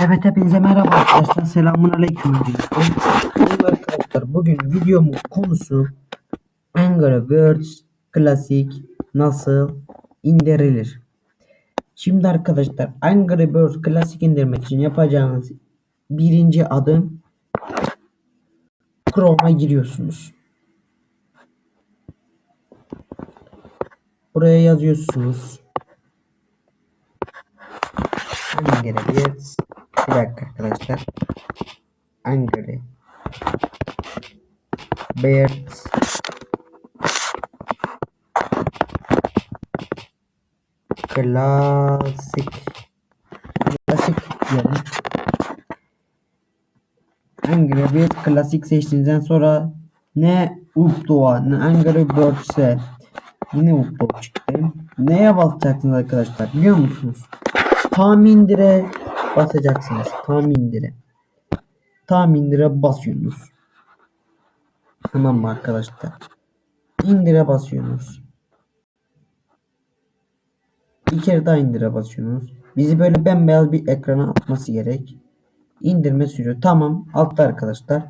Evet hepinize merhaba arkadaşlar. Selamun aleyküm. Arkadaşlar. Bugün videomun konusu Angry Birds Classic nasıl indirilir? Şimdi arkadaşlar Angry Birds Classic indirmek için yapacağınız birinci adım Chrome'a giriyorsunuz. Buraya yazıyorsunuz. Angry Birds bir dakika arkadaşlar. Angry Birds Klasik Klasik diyelim. Angry Birds Klasik seçtiğinizden sonra ne Updoa ne Angry Birds'e yine Updoa çıktı. Neye basacaksınız arkadaşlar biliyor musunuz? Tam indire basacaksınız. Tam indire. Tam indire basıyorsunuz. Tamam mı arkadaşlar? İndire basıyorsunuz. Bir kere daha indire basıyorsunuz. Bizi böyle bembeyaz bir ekrana atması gerek. İndirme sürüyor. Tamam. Altta arkadaşlar.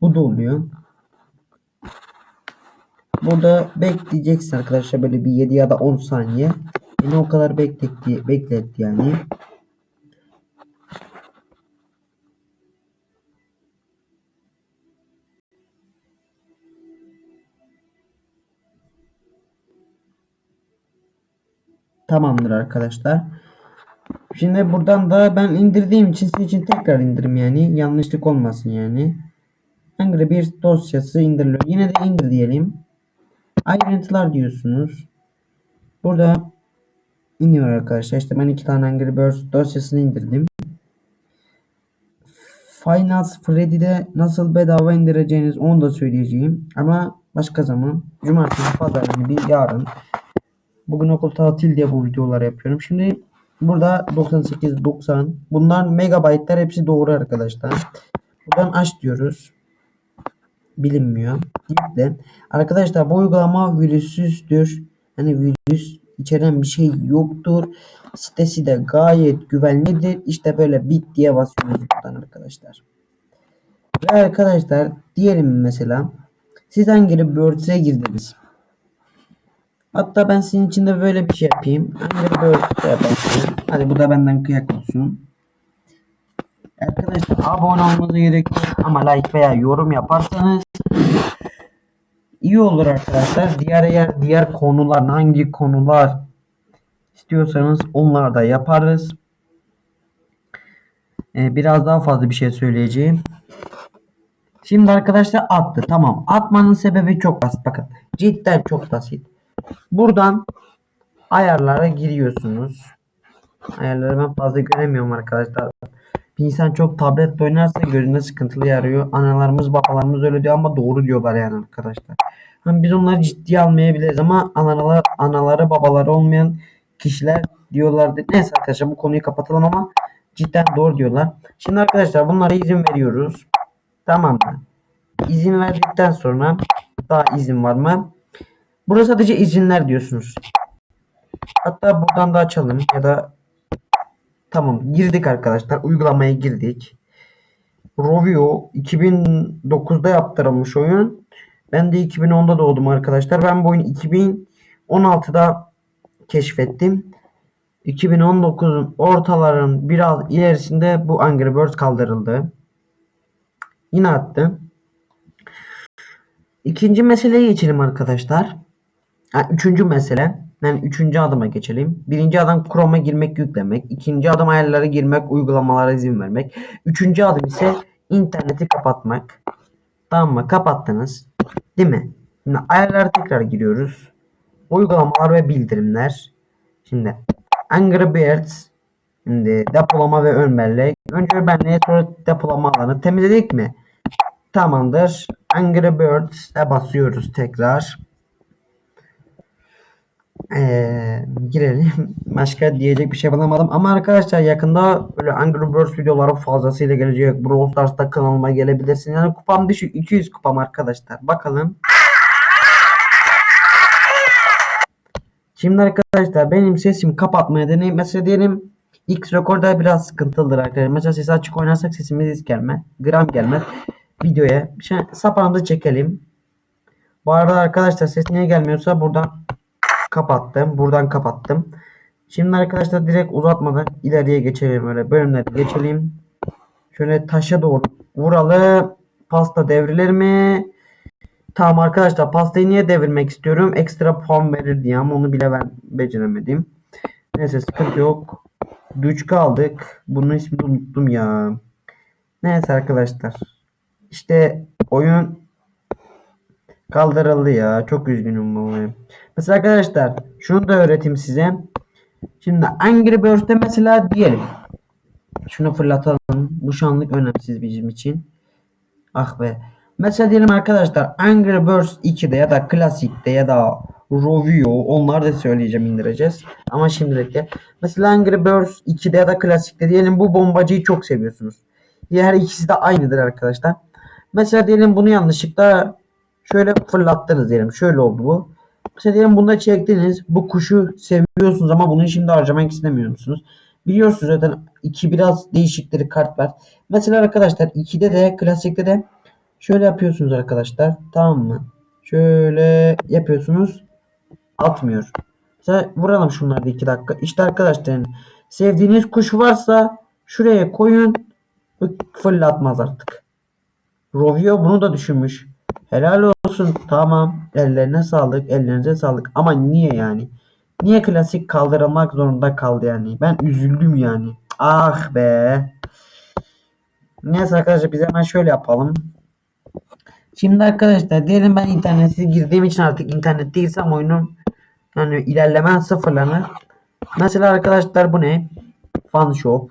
Bu da oluyor. Burada bekleyeceksin arkadaşlar böyle bir 7 ya da 10 saniye. Beni o kadar bekletti, bekletti yani. Tamamdır arkadaşlar. Şimdi buradan da ben indirdiğim için sizin için tekrar indirim yani. Yanlışlık olmasın yani. Angry Birds dosyası indiriliyor. Yine de indir diyelim. Ayrıntılar diyorsunuz. Burada iniyor arkadaşlar. İşte ben iki tane Angry Birds dosyasını indirdim. Finance Freddy'de nasıl bedava indireceğiniz onu da söyleyeceğim. Ama başka zaman. Cumartesi, pazar günü bir yarın. Bugün okul tatil diye bu videoları yapıyorum. Şimdi burada 98, 90. Bunlar megabaytlar hepsi doğru arkadaşlar. Buradan aç diyoruz. Bilinmiyor. Yükle. Arkadaşlar bu uygulama virüsüzdür. Hani virüs içeren bir şey yoktur. Sitesi de gayet güvenlidir. İşte böyle bit diye basıyoruz buradan arkadaşlar. Ve arkadaşlar diyelim mesela siz Angry Birds'e girdiniz. Hatta ben sizin için de böyle bir şey yapayım. Angry Birds'e basayım. Hadi bu da benden kıyak olsun. Arkadaşlar abone olmanıza gerek ama like veya yorum yaparsanız iyi olur arkadaşlar. Diğer yer diğer konular hangi konular istiyorsanız onlar da yaparız. Ee, biraz daha fazla bir şey söyleyeceğim. Şimdi arkadaşlar attı. Tamam. Atmanın sebebi çok basit. Bakın. Cidden çok basit. Buradan ayarlara giriyorsunuz. Ayarları ben fazla göremiyorum arkadaşlar. Bir insan çok tablet oynarsa gözünde sıkıntılı yarıyor. Analarımız babalarımız öyle diyor ama doğru diyorlar yani arkadaşlar. Hani biz onları ciddiye almayabiliriz ama analar, anaları babaları olmayan kişiler diyorlardı. Neyse arkadaşlar bu konuyu kapatalım ama cidden doğru diyorlar. Şimdi arkadaşlar bunlara izin veriyoruz. Tamam mı? İzin verdikten sonra daha izin var mı? Burada sadece izinler diyorsunuz. Hatta buradan da açalım ya da tamam girdik arkadaşlar uygulamaya girdik. Rovio 2009'da yaptırılmış oyun. Ben de 2010'da doğdum arkadaşlar. Ben bu oyunu 2016'da keşfettim. 2019'un ortaların biraz ilerisinde bu Angry Birds kaldırıldı. Yine attım. İkinci meseleye geçelim arkadaşlar. Ha, üçüncü mesele. Yani üçüncü adıma geçelim. Birinci adım Chrome'a girmek, yüklemek. İkinci adım ayarlara girmek, uygulamalara izin vermek. Üçüncü adım ise interneti kapatmak. Tamam mı? Kapattınız. Değil mi? Şimdi ayarlara tekrar giriyoruz. Uygulamalar ve bildirimler. Şimdi Angry Birds Şimdi depolama ve ön bellek. Önce ön belleğe sonra depolama alanı temizledik mi? Tamamdır. Angry Birds'e basıyoruz tekrar. Ee, girelim. Başka diyecek bir şey bulamadım. Ama arkadaşlar yakında böyle Angry Birds videoları fazlasıyla gelecek. Brawl Stars'ta kanalıma gelebilirsin. Yani kupam düşük. 200 kupam arkadaşlar. Bakalım. Şimdi arkadaşlar benim sesimi kapatmaya deneyim. Mesela diyelim X rekorda biraz sıkıntılıdır arkadaşlar. Mesela sesi açık oynarsak sesimiz hiç gelmez. Gram gelmez. Videoya. Şimdi sapağımızı çekelim. Bu arada arkadaşlar ses niye gelmiyorsa buradan kapattım. Buradan kapattım. Şimdi arkadaşlar direkt uzatmadan ileriye geçelim öyle bölümleri geçelim. Şöyle taşa doğru vuralım. Pasta devrilir mi? Tamam arkadaşlar pastayı niye devirmek istiyorum? Ekstra puan verir diye ama onu bile ben beceremedim. Neyse sıkıntı yok. Düç kaldık. Bunun ismini unuttum ya. Neyse arkadaşlar. İşte oyun kaldırıldı ya. Çok üzgünüm vallahi. Mesela arkadaşlar şunu da öğreteyim size. Şimdi Angry Birds'te mesela diyelim. Şunu fırlatalım. Bu şanlık önemsiz bizim için. Ah be. Mesela diyelim arkadaşlar Angry Birds 2'de ya da Classic'te ya da Rovio onları da söyleyeceğim indireceğiz. Ama şimdilik de. Mesela Angry Birds 2'de ya da Classic'te diyelim bu bombacıyı çok seviyorsunuz. Diğer ikisi de aynıdır arkadaşlar. Mesela diyelim bunu yanlışlıkla şöyle fırlattınız diyelim. Şöyle oldu bu. Mesela diyelim bunda çektiniz. Bu kuşu seviyorsunuz ama bunu şimdi harcamak istemiyorsunuz. Biliyorsunuz zaten iki biraz değişikleri kart var. Mesela arkadaşlar 2'de de klasikte de şöyle yapıyorsunuz arkadaşlar. Tamam mı? Şöyle yapıyorsunuz. Atmıyor. Mesela vuralım şunları da 2 dakika. İşte arkadaşlar sevdiğiniz kuş varsa şuraya koyun. Fırlatmaz artık. Rovio bunu da düşünmüş. Helal olsun. Tamam. Ellerine sağlık. Ellerinize sağlık. Ama niye yani? Niye klasik kaldırılmak zorunda kaldı yani? Ben üzüldüm yani. Ah be. Neyse arkadaşlar biz hemen şöyle yapalım. Şimdi arkadaşlar diyelim ben internetsiz girdiğim için artık internet değilsem oyunun yani ilerlemen sıfırlanır. Mesela arkadaşlar bu ne? Fan Shop.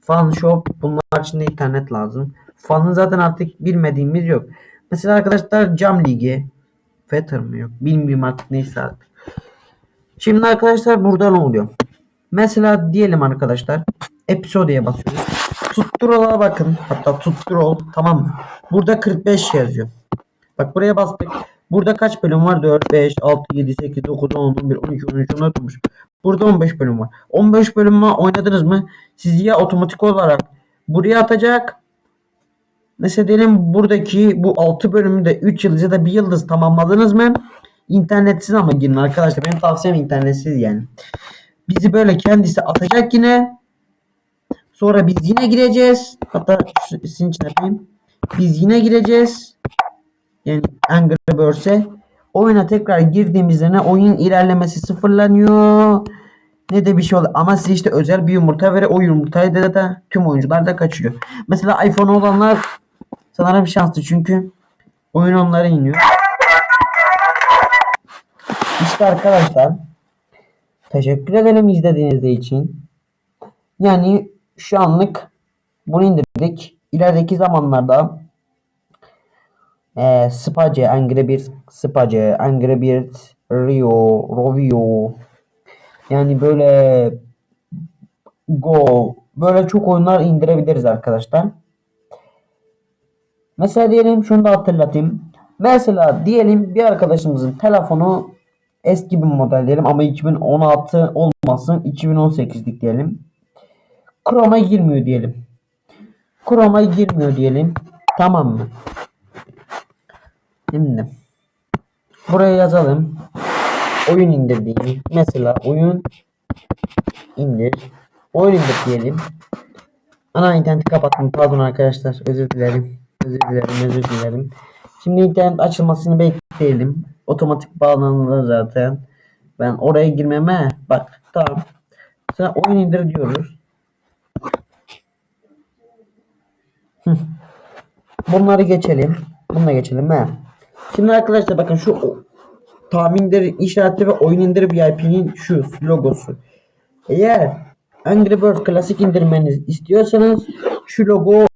Fan Shop bunlar için de internet lazım. Fan'ın zaten artık bilmediğimiz yok. Mesela arkadaşlar Cam Ligi. Fetter mı yok? Bilmiyorum artık neyse artık. Şimdi arkadaşlar burada ne oluyor? Mesela diyelim arkadaşlar episode'ya basıyoruz. Tuttural'a bakın. Hatta tutturol tamam mı? Burada 45 yazıyor. Bak buraya bastık. Burada kaç bölüm var? 4, 5, 6, 7, 8, 9, 10, 11, 12, 13, 14, 15. Burada 15 bölüm var. 15 bölüm var oynadınız mı? Sizi ya otomatik olarak buraya atacak. Mesela diyelim buradaki bu 6 bölümde 3 yıldız ya da 1 yıldız tamamladınız mı? İnternetsiz ama girin arkadaşlar. Benim tavsiyem internetsiz yani. Bizi böyle kendisi atacak yine. Sonra biz yine gireceğiz. Hatta sizin için yapayım. Biz yine gireceğiz. Yani Angry Birds'e. Oyuna tekrar girdiğimizde ne oyun ilerlemesi sıfırlanıyor. Ne de bir şey oluyor. Ama size işte özel bir yumurta verir. O yumurtayı da, da tüm oyuncular da kaçırıyor. Mesela iPhone olanlar sanırım şanslı çünkü oyun onlara iniyor. İşte arkadaşlar teşekkür ederim izlediğiniz için. Yani şu anlık bunu indirdik. İlerideki zamanlarda e, Space, Angry Birds, Space, Angry Birds, Rio, Rovio yani böyle Go böyle çok oyunlar indirebiliriz arkadaşlar. Mesela diyelim şunu da hatırlatayım. Mesela diyelim bir arkadaşımızın telefonu eski bir model diyelim ama 2016 olmasın 2018'lik diyelim. Chrome'a girmiyor diyelim. Chrome'a girmiyor diyelim. Tamam mı? Şimdi buraya yazalım. Oyun indirdiğini. Mesela oyun indir. Oyun indir diyelim. Ana interneti kapattım. Pardon arkadaşlar. Özür dilerim. Özür dilerim. Özür dilerim. Şimdi internet açılmasını bekleyelim. Otomatik bağlanılır zaten. Ben oraya girmeme bak tamam. Sen oyun indir diyoruz. Bunları geçelim. Bununla geçelim he. Şimdi arkadaşlar bakın şu o- tahmin indir işareti ve oyun indir VIP'nin şu logosu. Eğer Angry Birds klasik indirmenizi istiyorsanız şu logo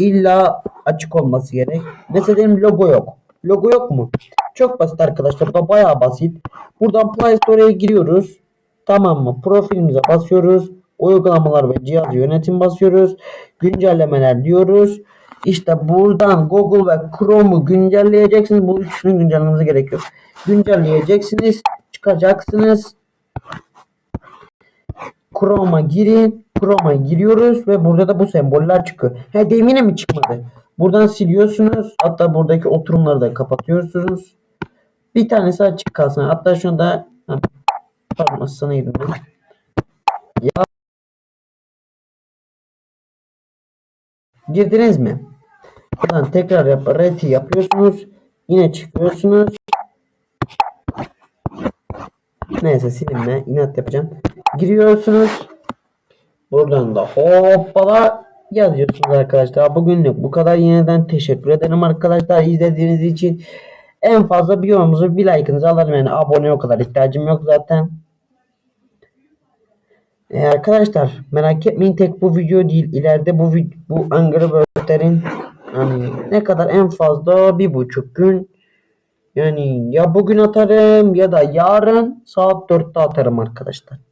illa açık olması gerek. Mesela diyelim logo yok. Logo yok mu? Çok basit arkadaşlar. Bu da bayağı basit. Buradan Play Store'ya giriyoruz. Tamam mı? Profilimize basıyoruz. Uygulamalar ve cihaz yönetim basıyoruz. Güncellemeler diyoruz. İşte buradan Google ve Chrome'u güncelleyeceksiniz. Bu üçünü güncellememize gerekiyor. Güncelleyeceksiniz. Çıkacaksınız. Chrome'a girin. Chrome'a giriyoruz ve burada da bu semboller çıkıyor. He demine mi çıkmadı? Buradan siliyorsunuz. Hatta buradaki oturumları da kapatıyorsunuz. Bir tanesi açık kalsın. Hatta şunu da pardon ben. Ya Girdiniz mi? Buradan tekrar yap reti yapıyorsunuz. Yine çıkıyorsunuz. Neyse silinme. inat yapacağım. Giriyorsunuz. Buradan da hoppala yazıyorsunuz arkadaşlar. Bugünlük bu kadar. Yeniden teşekkür ederim arkadaşlar izlediğiniz için. En fazla bir yorumunuzu bir like'ınızı alırım. Yani abone o kadar ihtiyacım yok zaten. Ee, arkadaşlar merak etmeyin tek bu video değil. İleride bu bu Angry Birds'lerin hani ne kadar en fazla bir buçuk gün yani ya bugün atarım ya da yarın saat 4'te atarım arkadaşlar.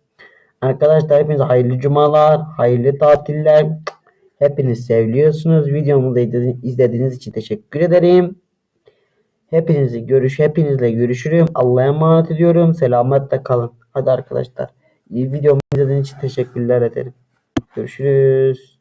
Arkadaşlar hepinize hayırlı cumalar, hayırlı tatiller. Hepiniz seviliyorsunuz. Videomu da izledi- izlediğiniz için teşekkür ederim. Hepinizi görüş, hepinizle görüşürüm. Allah'a emanet ediyorum. Selametle kalın. Hadi arkadaşlar. Videomu izlediğiniz için teşekkürler ederim. Görüşürüz.